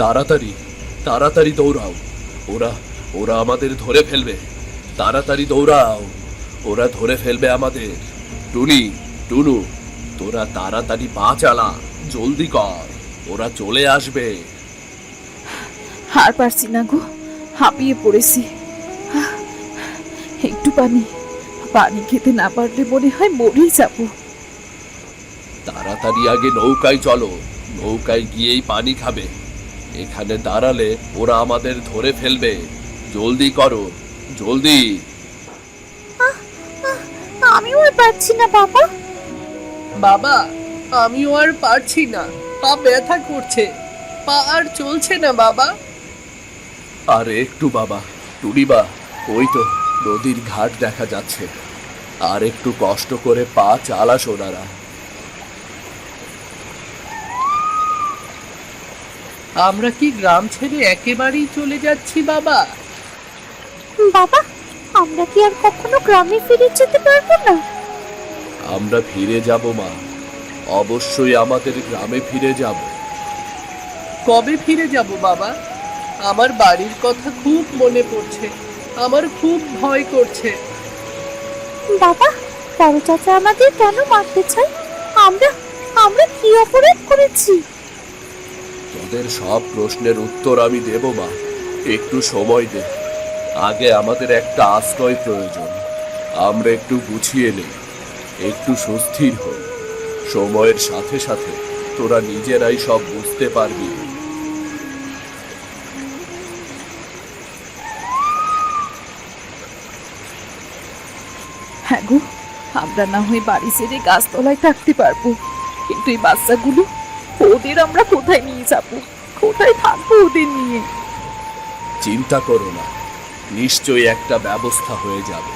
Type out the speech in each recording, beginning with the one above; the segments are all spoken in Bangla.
তাড়াতাড়ি তাড়াতাড়ি দৌড়াও। ওরা ওরা আমাদের ধরে ফেলবে। তাড়াতাড়ি দৌড়াও। ওরা ধরে ফেলবে আমাদের। টুনি টুনু তোরা তাড়াতাড়ি পা চালা। জলদি কর। ওরা চলে আসবে। আর পারছি না গো। হাঁপিয়ে পড়েছি। একটু পানি পানি খেতে না পারলে মনে হয় মরেই যাব। তাড়াতাড়ি আগে নৌকায় চলো। নৌকায় গিয়েই পানি খাবে। এখানে দাঁড়ালে ওরা আমাদের ধরে ফেলবে। জলদি করো জলদি। আমিও আর পারছি না বাবা। বাবা আমিও আর পারছি না। পা ব্যথা করছে। পা আর চলছে না বাবা। আর একটু বাবা। টুনিবা ওই তো নদীর ঘাট দেখা যাচ্ছে। আর একটু কষ্ট করে পা চালা সোনারা আমরা কি গ্রাম ছেড়ে একেবারেই চলে যাচ্ছি বাবা? বাবা আমরা কি আর কখনো গ্রামে ফিরে যেতে পারব না? আমরা ফিরে যাব মা। অবশ্যই আমাদের গ্রামে ফিরে যাব। কবে ফিরে যাব বাবা? আমার বাড়ির কথা খুব মনে পড়ছে। আমার খুব ভয় করছে। বাবা বড় চাচা আমাদের কেন মারতে চায়? আমরা আমরা কি অপরাধ করেছি? তোদের সব প্রশ্নের উত্তর আমি দেব, মা। একটু সময় দে। আগে আমাদের একটা আশ্রয় প্রয়োজন। আমরা একটু গুছিয়ে নেই। একটু সুস্থির হই। সময়ের সাথে সাথে তোরা নিজেরাই সব বুঝতে পারবি। হ্যাঁ গো, আমরা না হয় বাড়ি ছেড়ে গাছতলায় থাকতে পারব। কিন্তু এই বাচ্চাগুলো ওদের আমরা কোথায় নিয়ে যাব? কোথায় থাকব ওদের নিয়ে? চিন্তা করো না। নিশ্চয়ই একটা ব্যবস্থা হয়ে যাবে।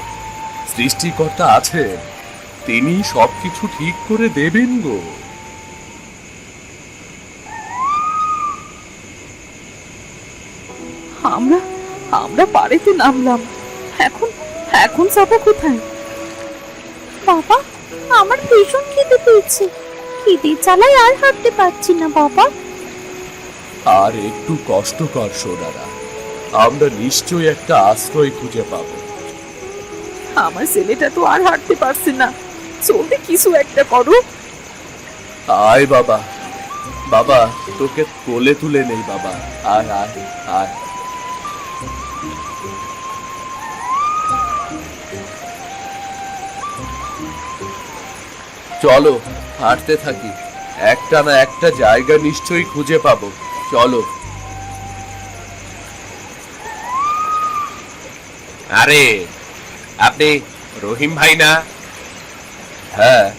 সৃষ্টিকর্তা আছে তিনি সবকিছু ঠিক করে দেবেন গো। আমরা আমরা বাড়িতে নামলাম। এখন এখন যাব কোথায়? বাবা আমার ভীষণ খিদে পেয়েছে। খিদে চালায় আর হাঁটতে পারছি না বাবা। আর একটু কষ্ট কর সোনারা। আমরা নিশ্চয়ই একটা আশ্রয় খুঁজে পাবো। আমার ছেলেটা তো আর হাঁটতে পারছে না। চলতে কিছু একটা করো। আয় বাবা। বাবা তোকে কোলে তুলে নেই বাবা। আয় আয় আয়। চলো। হাঁটতে থাকি। একটা না একটা জায়গা নিশ্চয়ই খুঁজে পাবো। চলো। আরে আপনি রহিম ভাই না? হ্যাঁ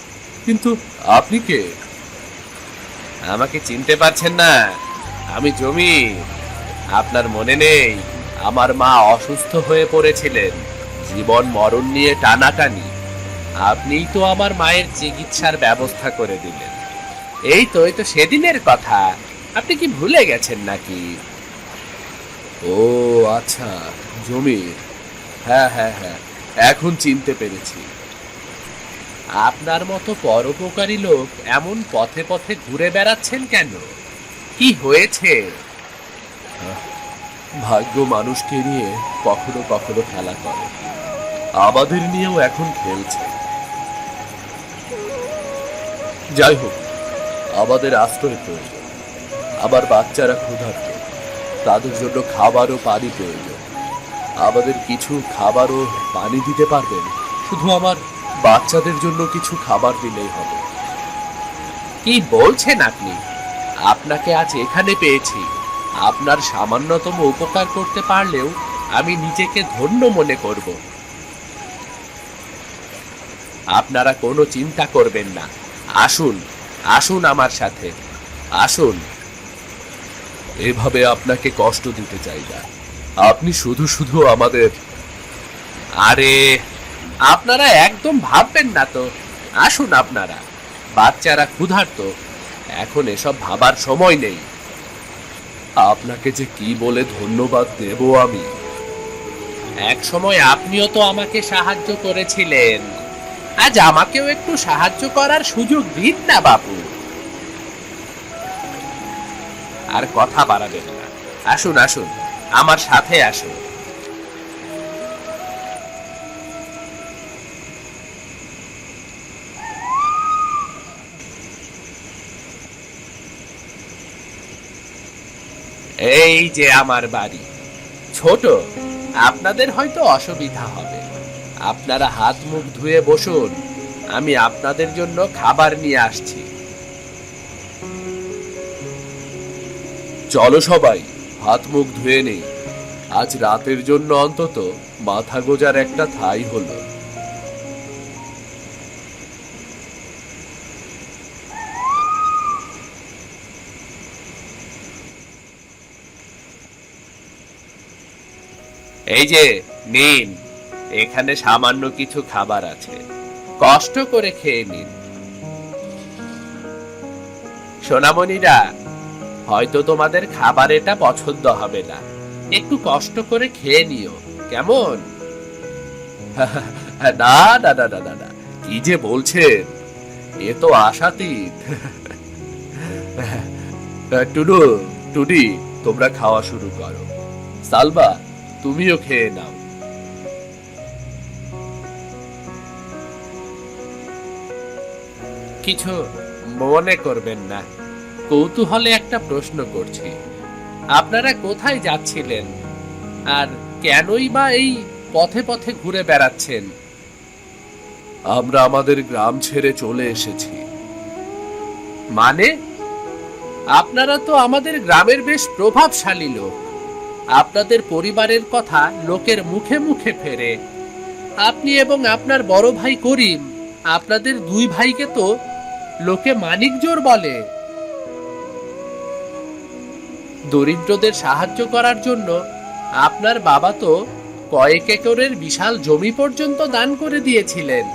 কিন্তু আপনি কে? আমাকে চিনতে পারছেন না। আমি জমি। আপনার মনে নেই আমার মা অসুস্থ হয়ে পড়েছিলেন। জীবন মরণ নিয়ে টানাটানি। আপনিই তো আমার মায়ের চিকিৎসার ব্যবস্থা করে দিলেন। এই তো এই তো সেদিনের কথা। আপনি কি ভুলে গেছেন নাকি? ও আচ্ছা জমির হ্যাঁ হ্যাঁ হ্যাঁ এখন চিনতে পেরেছি। আপনার মতো পরোপকারী লোক এমন পথে পথে ঘুরে বেড়াচ্ছেন কেন? কি হয়েছে? ভাগ্য মানুষকে নিয়ে কখনো কখনো খেলা করে। আমাদের নিয়েও এখন খেলছে। যাই হোক, আমাদের আশ্রয় প্রয়োজন। আমার বাচ্চারা ক্ষুধার্ত। তাদের জন্য খাবার ও পানি প্রয়োজন। আমাদের কিছু খাবার ও পানি দিতে পারবেন? শুধু আমার বাচ্চাদের জন্য কিছু খাবার দিলেই হবে। কি বলছেন আপনি? আপনাকে আজ এখানে পেয়েছি। আপনার সামান্যতম উপকার করতে পারলেও আমি নিজেকে ধন্য মনে করব। আপনারা কোনো চিন্তা করবেন না। আসুন আসুন আমার সাথে, আসুন। এভাবে আপনাকে কষ্ট দিতে চাই না। আপনি শুধু শুধু আমাদের আরে, আপনারা একদম ভাববেন না তো। আসুন আপনারা। বাচ্চারা ক্ষুধার্ত। এখন এসব ভাবার সময় নেই। আপনাকে যে কি বলে ধন্যবাদ দেব আমি? এক সময় আপনিও তো আমাকে সাহায্য করেছিলেন। আজ আমাকেও একটু সাহায্য করার সুযোগ দিন না, বাপু। আর কথা বাড়াবেন না। আসুন আসুন, আমার সাথে আসুন। এই যে আমার বাড়ি। ছোট, আপনাদের হয়তো অসুবিধা হবে। আপনারা হাত মুখ ধুয়ে বসুন। আমি আপনাদের জন্য খাবার নিয়ে আসছি। চলো সবাই, হাত মুখ ধুয়ে নেই। আজ রাতের জন্য অন্তত মাথা গোজার একটা থাই হলো। এই যে, নিন। এখানে সামান্য কিছু খাবার আছে। কষ্ট করে খেয়ে নিন। সোনামণিরা, হয়তো তোমাদের খাবার এটা পছন্দ হবে না। একটু কষ্ট করে খেয়ে নিও, কেমন? না না না না না কি যে বলছেন? এ তো আশাতীত। টুডু, টুডি, তোমরা খাওয়া শুরু করো। সালবা তুমিও খেয়ে নাও। কিছু মনে করবেন না। কৌতূহলে একটা প্রশ্ন করছি। আপনারা কোথায় যাচ্ছিলেন? আর কেনই বা এই পথে পথে ঘুরে বেড়াচ্ছেন? আমরা আমাদের গ্রাম ছেড়ে চলে এসেছি। মানে? আপনারা তো আমাদের গ্রামের বেশ প্রভাবশালী লোক। আপনাদের পরিবারের কথা লোকের মুখে মুখে ফেরে। আপনি এবং আপনার বড় ভাই করিম আপনাদের দুই ভাইকে তো লোকে মানিক জোর বলে। দরিদ্রদের সাহায্য করার জন্য আপনার বাবা তো কয়েক একরের বিশাল জমি পর্যন্ত দান করে দিয়েছিলেন।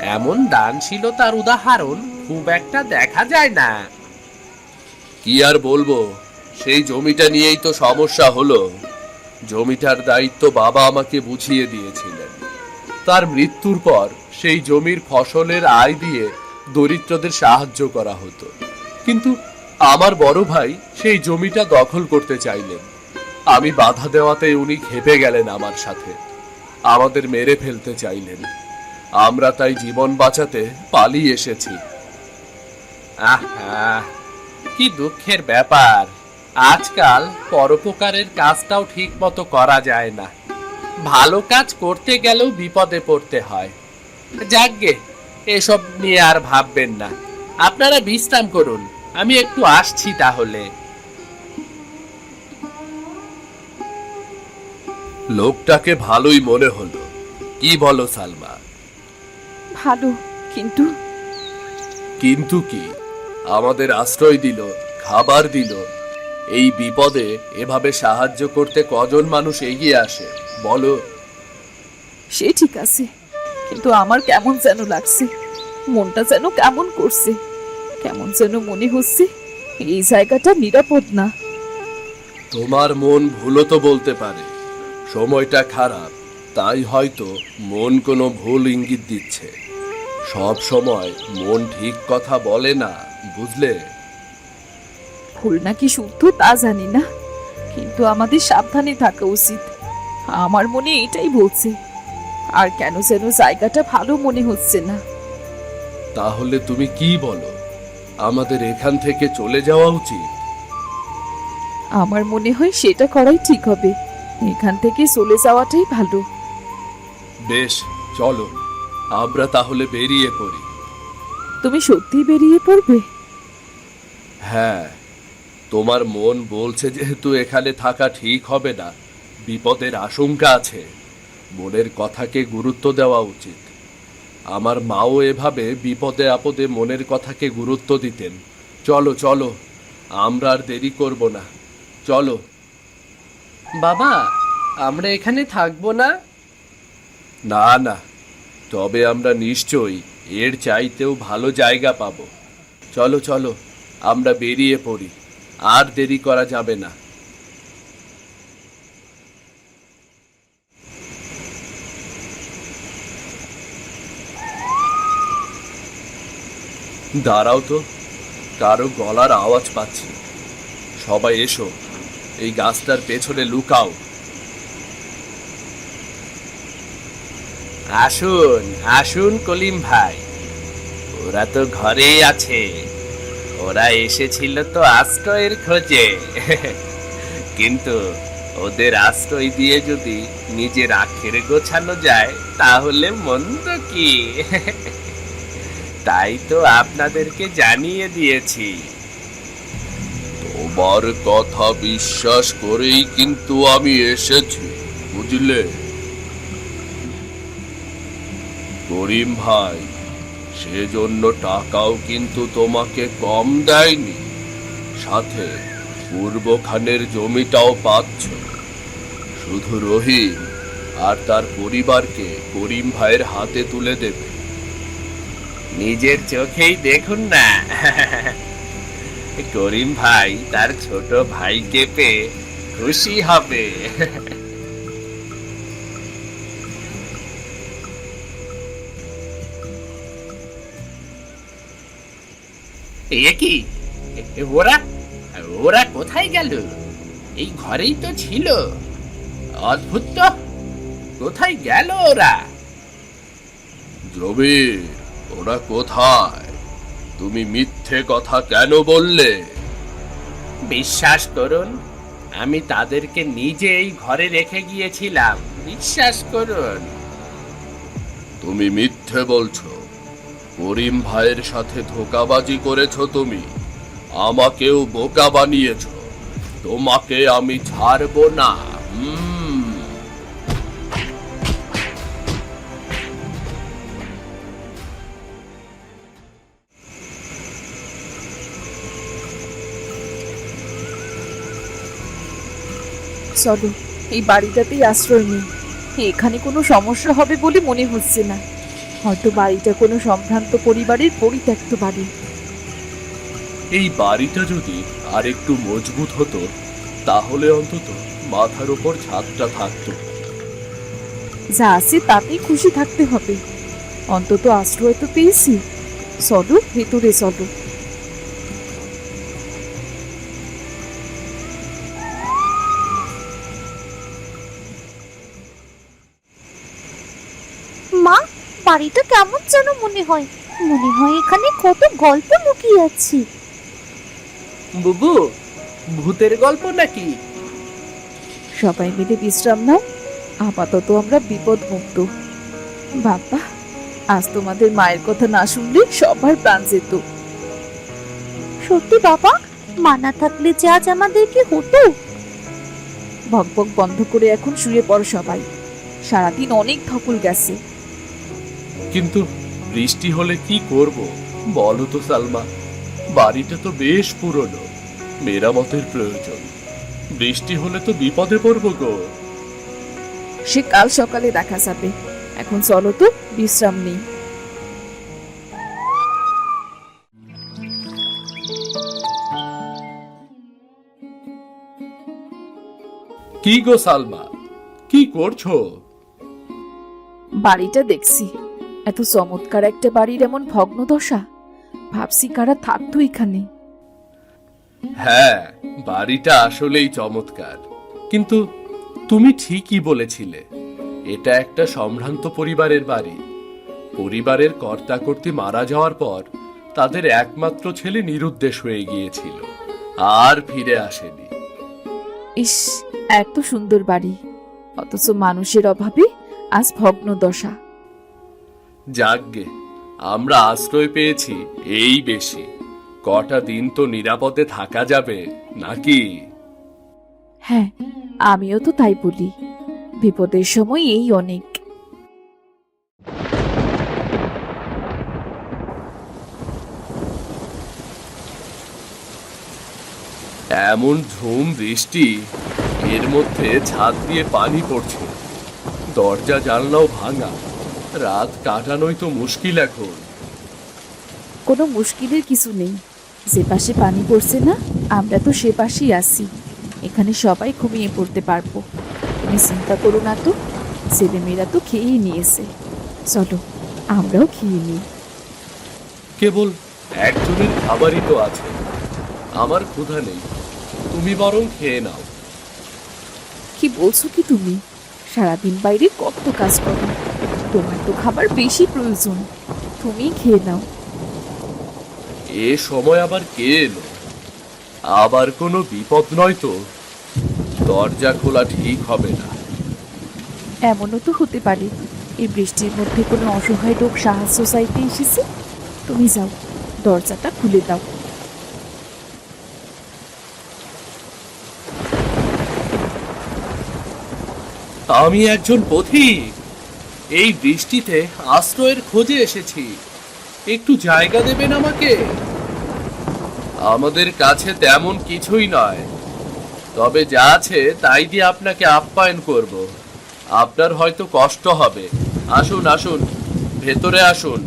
এমন দানশীলতার উদাহরণ খুব একটা দেখা যায় না। কি আর বলব, সেই জমিটা নিয়েই তো সমস্যা হলো। জমিটার দায়িত্ব বাবা আমাকে বুঝিয়ে দিয়েছিলেন। তার মৃত্যুর পর সেই জমির ফসলের আয় দিয়ে দরিদ্রদের সাহায্য করা হতো। কিন্তু আমার বড় ভাই সেই জমিটা দখল করতে চাইলেন। আমি বাধা দেওয়াতে উনি খেপে গেলেন আমার সাথে। আমাদের মেরে ফেলতে চাইলেন। আমরা তাই জীবন বাঁচাতে পালিয়ে এসেছি। আহা, কি দুঃখের ব্যাপার। আজকাল পরোপকারের কাজটাও ঠিক মতো করা যায় না। ভালো কাজ করতে গেলেও বিপদে পড়তে হয়। যাকগে এসব নিয়ে আর ভাববেন না। আপনারা বিশ্রাম করুন আমি একটু আসছি তাহলে। লোকটাকে ভালোই মনে হলো। কি বলো সালমা? ভালো কিন্তু? কিন্তু কি? আমাদের আশ্রয় দিল খাবার দিল। এই বিপদে এভাবে সাহায্য করতে কজন মানুষ এগিয়ে আসে বলো? সে ঠিক আছে। কিন্তু আমার কেমন যেন লাগছে। মনটা যেন কেমন করছে। কেমন যেন মনে হচ্ছে এই জায়গাটা নিরাপদ না। তোমার মন ভুলও তো বলতে পারে। সময়টা খারাপ তাই হয়তো মন কোনো ভুল ইঙ্গিত দিচ্ছে। সব সময় মন ঠিক কথা বলে না বুঝলে? ভুল নাকি শুদ্ধ তা জানি না। কিন্তু আমাদের সাবধানে থাকা উচিত। আমার মনে এটাই বলছে আর কেন যেন জায়গাটা ভালো মনে হচ্ছে না। তাহলে তুমি কি বলো? আমাদের এখান থেকে চলে যাওয়া উচিত? আমার মনে হয় সেটা করাই ঠিক হবে। এখান থেকে চলে যাওয়াটাই ভালো। বেশ চলো। আমরা তাহলে বেরিয়ে পড়ি। তুমি সত্যি বেরিয়ে পড়বে? হ্যাঁ। তোমার মন বলছে যেহেতু এখানে থাকা ঠিক হবে না। বিপদের আশঙ্কা আছে। মনের কথাকে গুরুত্ব দেওয়া উচিত। আমার মাও এভাবে বিপদে আপদে মনের কথাকে গুরুত্ব দিতেন। চলো চলো আমরা আর দেরি করব না। চলো। বাবা আমরা এখানে থাকব না? না না তবে আমরা নিশ্চয়ই এর চাইতেও ভালো জায়গা পাবো। চলো চলো আমরা বেরিয়ে পড়ি। আর দেরি করা যাবে না। দাঁড়াও তো, কারও গলার আওয়াজ পাচ্ছি সবাই এসো, এই গাছটার পেছনে লুকাও। আসুন আসুন কলিম ভাই, ওরা তো ঘরেই আছে, ওরা এসেছিল তো আশ্রয়ের খোঁজে। কিন্তু ওদের আশ্রয় দিয়ে যদি নিজের আখের গোছানো যায়, তাহলে মন্দ কি? তাই তো আপনাদেরকে জানিয়ে দিয়েছি। তোমার কথা বিশ্বাস করেই কিন্তু আমি এসেছি, বুঝলে? করিম ভাই, সেজন্য টাকাও কিন্তু তোমাকে কম দেয়নি। সাথে পূর্ব খানের জমিটাও পাচ্ছ। শুধু রহিম আর তার পরিবারকে করিম ভাইয়ের হাতে তুলে দেবে। নিজের চোখেই দেখুন না। করিম ভাই, তার ছোট ভাইকে পেয়ে খুশি হবে। কি? ওরা? ওরা কোথায় গেল? এই ঘরেই তো ছিল। অদ্ভুত কোথায় গেল ওরা? জমি ওরা কোথায়? তুমি মিথ্যে কথা কেন বললে? বিশ্বাস করুন আমি তাদেরকে নিজেই ঘরে রেখে গিয়েছিলাম। বিশ্বাস করুন। তুমি মিথ্যে বলছো। করিম ভাইয়ের সাথে ধোকাবাজি করেছ তুমি। আমাকেও বোকা বানিয়েছো। তোমাকে আমি ছাড়বো না হুম চলো এই বাড়িটাতেই আশ্রয় নেই এখানে কোনো সমস্যা হবে বলে মনে হচ্ছে না। হয়তো বাড়িটা কোনো সম্ভ্রান্ত পরিবারের পরিত্যক্ত বাড়ি। এই বাড়িটা যদি আর একটু মজবুত হতো তাহলে অন্তত মাথার উপর ছাদটা থাকতো। যা আছে তাতেই খুশি থাকতে হবে। অন্তত আশ্রয় তো পেয়েছি। চলো ভেতরে চলো। বাড়িটা কেমন যেন মনে হয়। মনে হয় এখানে কত গল্প লুকিয়ে আছে। বুবু ভূতের গল্প নাকি? সবাই মিলে বিশ্রাম নাও। আপাতত আমরা বিপদ মুক্ত বাবা আজ তোমাদের মায়ের কথা না শুনলে সবার প্রাণ যেত। সত্যি বাবা মানা থাকলে যে আজ আমাদের কি হতো ভকভক বন্ধ করে এখন শুয়ে পড়ো সবাই। সারাদিন অনেক ধকল গেছে। কিন্তু বৃষ্টি হলে কি করব? বলো তো সালমা। বাড়িটা তো বেশ পুরনো মেরামতের প্রয়োজন। বৃষ্টি হলে তো বিপদে পড়ব গো। সে কাল সকালে দেখা যাবে। এখন চলো তো বিশ্রাম নেই। কি গো সালমা? কি করছ? বাড়িটা দেখছি। এত চমৎকার একটা বাড়ির এমন ভগ্ন দশা। ভাবছি কারা থাকতো এখানে। হ্যাঁ বাড়িটা আসলেই চমৎকার। কিন্তু তুমি ঠিকই বলেছিলে এটা একটা সম্ভ্রান্ত পরিবারের বাড়ি। পরিবারের কর্তাকর্তি মারা যাওয়ার পর তাদের একমাত্র ছেলে নিরুদ্দেশ হয়ে গিয়েছিল আর ফিরে আসেনি। ইস এত সুন্দর বাড়ি। অথচ মানুষের অভাবে আজ ভগ্ন দশা। যাকগে আমরা আশ্রয় পেয়েছি এই বেশি। কটা দিন তো নিরাপদে থাকা যাবে নাকি? হ্যাঁ আমিও তো তাই বলি। বিপদের সময় এই অনেক। এমন ঝুম বৃষ্টি এর মধ্যে ছাদ দিয়ে পানি পড়ছে। দরজা জানলাও ভাঙা। রাত কাটানোই তো মুশকিল এখন। কোনো মুশকিলের কিছু নেই। যে পাশে পানি পড়ছে না আমরা তো সে পাশেই আছি। এখানে সবাই ঘুমিয়ে পড়তে পারব। তুমি চিন্তা করো না তো ছেলেমেয়েরা তো খেয়েই নিয়েছে। চলো আমরাও খেয়ে নিই। কেবল একজনের খাবারই তো আছে। আমার ক্ষুধা নেই। তুমি বরং খেয়ে নাও। কি বলছো কি তুমি? সারাদিন বাইরে কত কাজ করো? তোমার তো খাবার বেশি প্রয়োজন। তুমি খেয়ে নাও। এ সময় আবার কে এলো? আবার কোনো বিপদ নয় তো? দরজা খোলা ঠিক হবে না। এমনও তো হতে পারে। এই বৃষ্টির মধ্যে কোনো অসহায় লোক সাহায্য চাইতে এসেছে? তুমি যাও দরজাটা খুলে দাও। আমি একজন পথিক। এই বৃষ্টিতে আশ্রয়ের খোঁজে এসেছি। একটু জায়গা দেবেন আমাকে? আমাদের কাছে তেমন কিছুই নয়। তবে যা আছে তাই দিয়ে আপনাকে আপ্যায়ন করব। আপনার হয়তো কষ্ট হবে। আসুন আসুন, ভেতরে আসুন।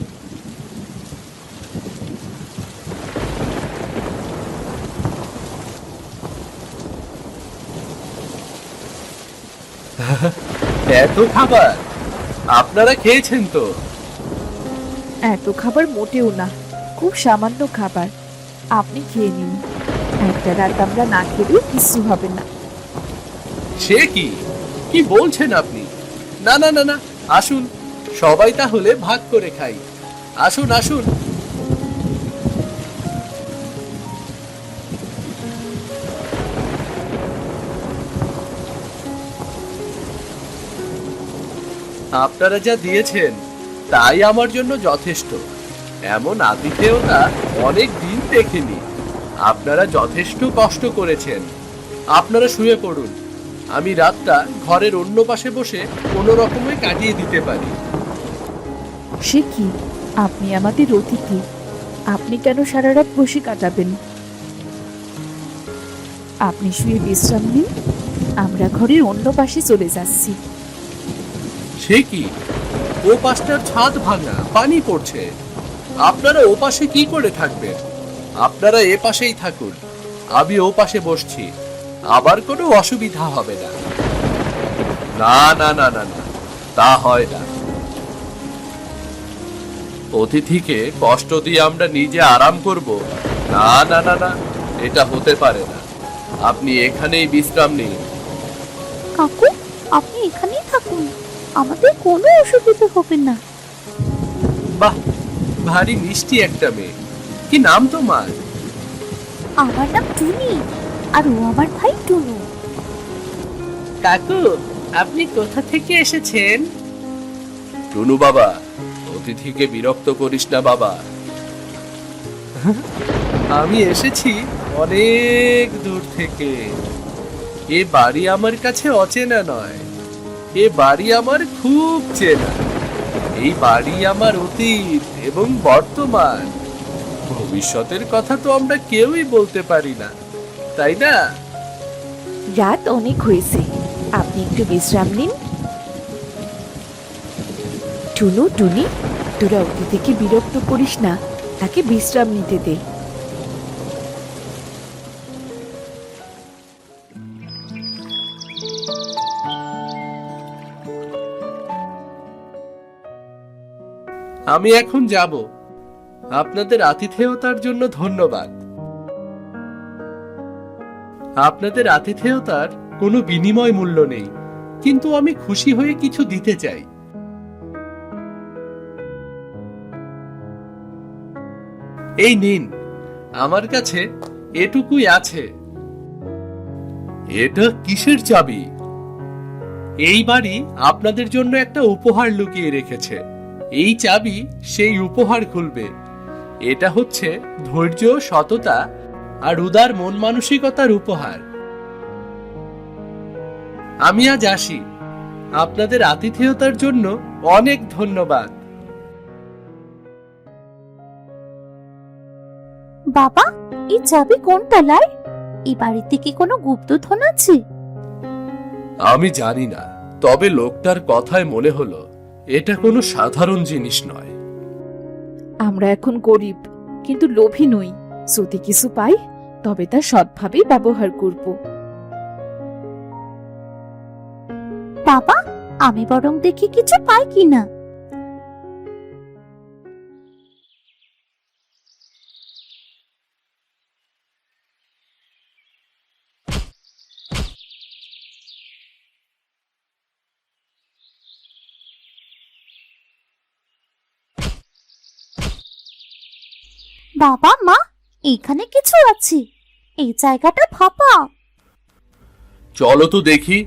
এত খাবার! আপনারা খেয়েছেন তো? এত খাবার মোটেও না খুব সামান্য খাবার। আপনি খেয়ে নিন। একটা রাত আমরা না খেলেও কিছু হবে না। সে কি? কি বলছেন আপনি? না না না না আসুন। সবাই তাহলে ভাগ করে খাই। আসুন আসুন। আপনারা যা দিয়েছেন, তাই আমার জন্য যথেষ্ট। এমন আতিথেয়তা অনেক দিন দেখিনি। আপনারা যথেষ্ট কষ্ট করেছেন। আপনারা শুয়ে পড়ুন। আমি রাতটা ঘরের অন্য পাশে বসে কোনো রকমে কাটিয়ে দিতে পারি। সে কি? আপনি আমাদের অতিথি। আপনি কেন সারা রাত বসে কাটাবেন? আপনি শুয়ে বিশ্রাম নিন। আমরা ঘরের অন্য পাশে চলে যাচ্ছি। সে কি? ও পাশটার ছাদ ভাঙা, পানি পড়ছে। আপনারা ও পাশে কি করে থাকবেন? আপনারা এ পাশেই থাকুন। আমি ও পাশে বসছি। আবার কোনো অসুবিধা হবে না। না না না না না, তা হয় না। অতিথিকে কষ্ট দিয়ে আমরা নিজে আরাম করব। না না না না, এটা হতে পারে না। আপনি এখানেই বিশ্রাম নিন। কাকু, আপনি এখানেই থাকুন। আমাদের কোনো অসুবিধা হবে না। বাহ ভারী মিষ্টি একটা মেয়ে। কি নাম তোমার? আমার নাম টুনি আর ও আমার ভাই টুনু। কাকু আপনি কোথা থেকে এসেছেন? টুনু বাবা অতিথিকে বিরক্ত করিস না বাবা। আমি এসেছি অনেক দূর থেকে। এ বাড়ি আমার কাছে অচেনা নয়। এ বাড়ি আমার খুব চেনা। এই বাড়ি আমার অতীত এবং বর্তমান। ভবিষ্যতের কথা তো আমরা কেউই বলতে পারি না, তাই না? রাত অনেক হয়েছে, আপনি একটু বিশ্রাম নিন। টুনু, টুনি, তোরা অতিথিকে বিরক্ত করিস না, তাকে বিশ্রাম নিতে দে। আমি এখন যাব। আপনাদের আতিথেয়তার জন্য ধন্যবাদ। আপনাদের আতিথেয়তার কোনো বিনিময় মূল্য নেই, কিন্তু আমি খুশি হয়ে কিছু দিতে চাই। এই নিন, আমার কাছে এটুকুই আছে। এটা কিসের চাবি? এই বাড়ি আপনাদের জন্য একটা উপহার লুকিয়ে রেখেছে। এই চাবি সেই উপহার খুলবে। এটা হচ্ছে ধৈর্য সততা আর উদার মন মানসিকতার উপহার। আমি আজ আসি। আপনাদের আতিথেয়তার জন্য অনেক ধন্যবাদ। বাবা এই চাবি কোন তলায়? এই বাড়িতে কি কোনো গুপ্তধন আছে? আমি জানি না তবে লোকটার কথায় মনে হলো এটা কোনো সাধারণ জিনিস নয়। আমরা এখন গরিব কিন্তু লোভী নই। যদি কিছু পাই তবে তা সৎভাবেই ব্যবহার করব। বাবা আমি বরং দেখি কিছু পাই কিনা। বাবা মা এখানে কিছু আছে। এই জায়গাটা ফাঁপা। চলো তো দেখি।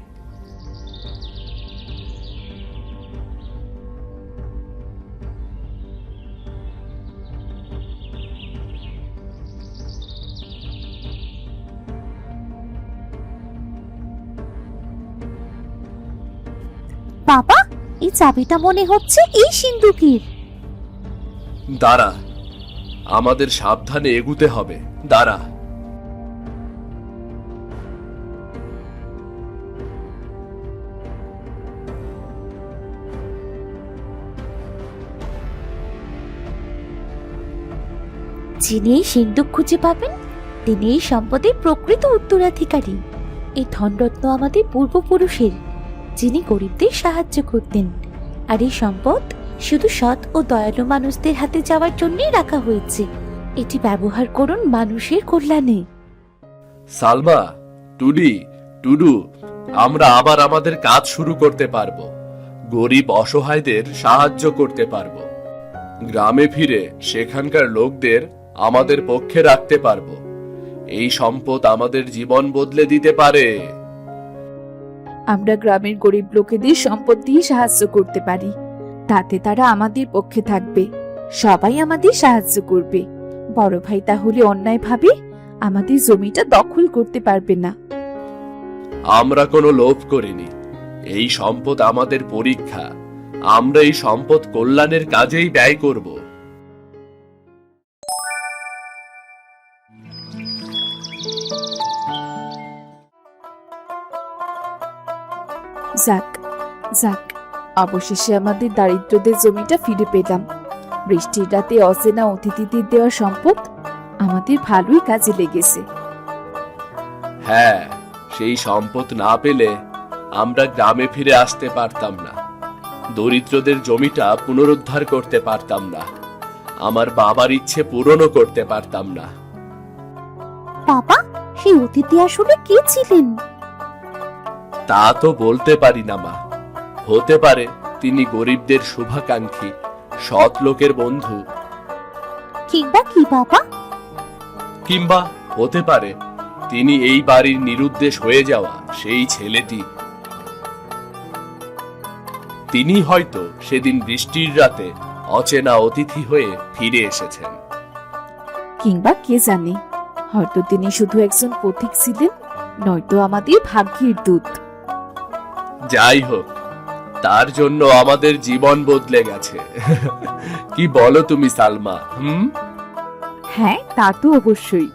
বাবা এই চাবিটা মনে হচ্ছে এই সিন্ধুকের। দাঁড়া আমাদের সাবধানে এগুতে হবে। দাঁড়া। যিনি এই সিন্ধুক খুঁজে পাবেন, তিনি এই সম্পদের প্রকৃত উত্তরাধিকারী। এই ধনরত্ন আমাদের পূর্বপুরুষের, যিনি গরিবদের সাহায্য করতেন। আর এই সম্পদ শুধু সৎ ও দয়ালু মানুষদের হাতে যাওয়ার জন্যই রাখা হয়েছে। এটি ব্যবহার করুন মানুষের কল্যাণে। সালমা টুডি টুডু আমরা আবার আমাদের কাজ শুরু করতে পারব। গরিব অসহায়দের সাহায্য করতে পারব। গ্রামে ফিরে সেখানকার লোকদের আমাদের পক্ষে রাখতে পারব। এই সম্পদ আমাদের জীবন বদলে দিতে পারে। আমরা গ্রামের গরিব লোকেদের সম্পদ দিয়ে সাহায্য করতে পারি। তাতে তারা আমাদের পক্ষে থাকবে। সবাই আমাদের সাহায্য করবে। বড় ভাই তাহলে অন্যায়ভাবে আমাদের জমিটা দখল করতে পারবে না। আমরা কোনো লোভ করিনি। এই সম্পদ আমাদের পরীক্ষা। আমরা এই সম্পদ কল্যাণের কাজেই ব্যয় করব। যাক যাক অবশেষে আমাদের দারিদ্রদের জমিটা ফিরে পেলাম। বৃষ্টির রাতে অচেনা অতিথিদের দেওয়া সম্পদ আমাদের ভালোই কাজে লেগেছে। হ্যাঁ সেই সম্পদ না পেলে আমরা গ্রামে ফিরে আসতে পারতাম না। দরিদ্রদের জমিটা পুনরুদ্ধার করতে পারতাম না। আমার বাবার ইচ্ছে পূরণও করতে পারতাম না। বাবা সেই অতিথি আসলে কে ছিলেন? তা তো বলতে পারি না মা। হতে পারে তিনি গরিবদের শুভাকাঙ্ক্ষী সৎ লোকের বন্ধু। কিংবা কি বাবা? কিংবা হতে পারে তিনি এই বাড়ির নিরুদ্দেশ হয়ে যাওয়া সেই ছেলেটি। তিনি হয়তো সেদিন বৃষ্টির রাতে অচেনা অতিথি হয়ে ফিরে এসেছেন। কিংবা কে জানে? হয়তো তিনি শুধু একজন পথিক ছিলেন নয়তো আমাদের ভাগ্যের দূত। যাই হোক তার জন্য আমাদের জীবন বদলে গেছে। কি বলো তুমি সালমা হ্যাঁ তা তো অবশ্যই।